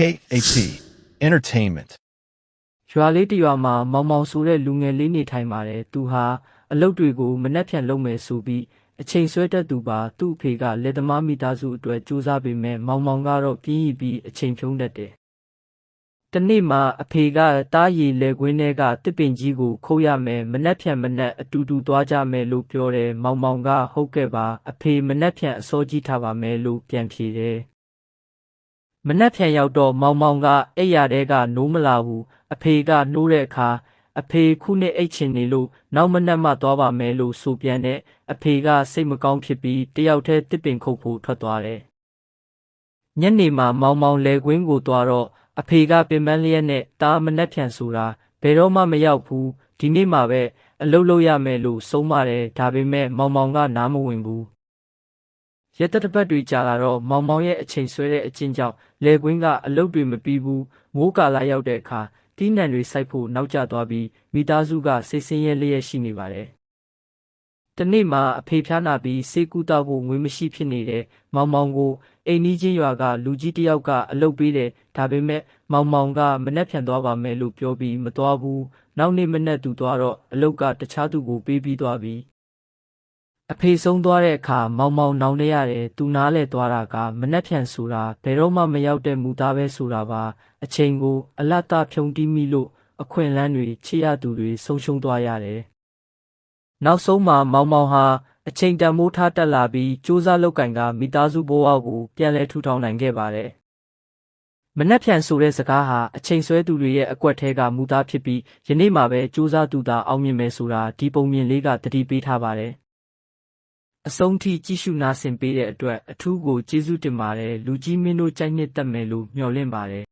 KAP Entertainment. ရွာလေးတစ်ရွာမှာမောင်မောင်ဆိုတဲ့လူငယ်လေးနေထိုင်ပါတယ်သူဟာအလုပ်တွေကိုမနှက်ဖြန်လုပ်မယ်ဆိုပြီးအချိန်ဆွဲတတ်သူပါသူ့အဖေကလက်သမားမိသားစုအတွက်ကြိုးစားပေမဲ့မောင်မောင်ကတော့ပြင်းရပြီးအချိန်ဖြုံးတတ်တယ်တနေ့မှအဖေကတားရည်လက်ကွင်းထဲကတစ်ပင်ကြီးကိုခုတ်ရမယ်မနှက်ဖြန်မနှက်အတူတူသွားကြမယ်လို့ပြောတယ်မောင်မောင်ကဟုတ်ကဲ့ပါအဖေမနှက်ဖြန်အစောကြီးထားပါမယ်လို့ပြန်ဖြေတယ် မနှက်ဖြန်ရောက်တော့မောင်မောင်ကအိပ်ရာတဲကနိုးမလာဘူးအဖေကနှိုးတဲ့အခါအဖေခုနှစ်အိတ်ချင်နေလို့နောက်မနှက်မှသွားပါမယ်လို့ဆိုပြန်တဲ့အဖေကစိတ်မကောင်းဖြစ်ပြီးတယောက်တည်းတစ်ပင်ခုတ်ဖို့ထွက်သွားတယ်ညနေမှာမောင်မောင်လဲကွင်းကိုသွားတော့အဖေကပင်ပန်းလျက်နဲ့တားမနှက်ဖြန်ဆိုတာဘယ်တော့မှမရောက်ဘူးဒီနေ့မှပဲအလုပ်လုပ်ရမယ်လို့ဆုံးမတယ်ဒါပေမဲ့မောင်မောင်ကနားမဝင်ဘူး ရက်သက်တစ်ပတ်တွေကြာလာတော့မောင်မောင်ရဲ့အချိန်ဆွဲတဲ့အချင်းကြောင့်လေကွင်းကအလုတ်တွေမပြီးဘူးမိုးကာလာရောက်တဲ့အခါတီးနှံတွေစိုက်ဖို့နောက်ကျသွားပြီးမိသားစုကစိတ်ဆင်းရဲလျက်ရှိနေပါတယ်။တနေ့မှအဖေဖျားနာပြီးစေကူတောက်ဖို့ငွေမရှိဖြစ်နေတဲ့မောင်မောင်ကိုအိမ်နီးချင်းရွာကလူကြီးတစ်ယောက်ကအလုတ်ပေးတယ်ဒါပေမဲ့မောင်မောင်ကမနှက်ဖြန်သွားပါမယ်လို့ပြောပြီးမသွားဘူးနောက်နေ့မနှက်သူသွားတော့အလုတ်ကတခြားသူကိုပေးပြီးသွားပြီ။ အဖေဆုံးသွားတဲ့အခါမောင်မောင်နောင်နေရတယ်သူနားလဲသွားတာကမနှက်ဖြန်ဆိုတာဘယ်တော့မှမရောက်တဲ့မူသားပဲဆိုတာပါအချိန်ကိုအလတ်တဖြုံတီးမိလို့အခွင့်အလန်းတွေချစ်ရသူတွေဆုံးရှုံးသွားရတယ်နောက်ဆုံးမှာမောင်မောင်ဟာအချိန်တန်မိုးထားတက်လာပြီးစူးစမ်းလောက်ကင်ကမိသားစုဘဝကိုပြန်လဲထူထောင်နိုင်ခဲ့ပါတယ်မနှက်ဖြန်ဆိုတဲ့စကားဟာအချိန်ဆွဲသူတွေရဲ့အကွက်ထဲကမူသားဖြစ်ပြီးယနေ့မှပဲစူးစမ်းသူသာအောင်မြင်မယ်ဆိုတာဒီပုံမြင်လေးကတတိပေးထားပါတယ် အဆုံးထိကြည့်ရှုနာဆင်ပေးတဲ့အတွက် အထူးကို ကျေးဇူးတင်ပါတယ် လူကြီးမင်းတို့ ကြိုက်နှစ်သက်မယ်လို့ မျှော်လင့်ပါတယ်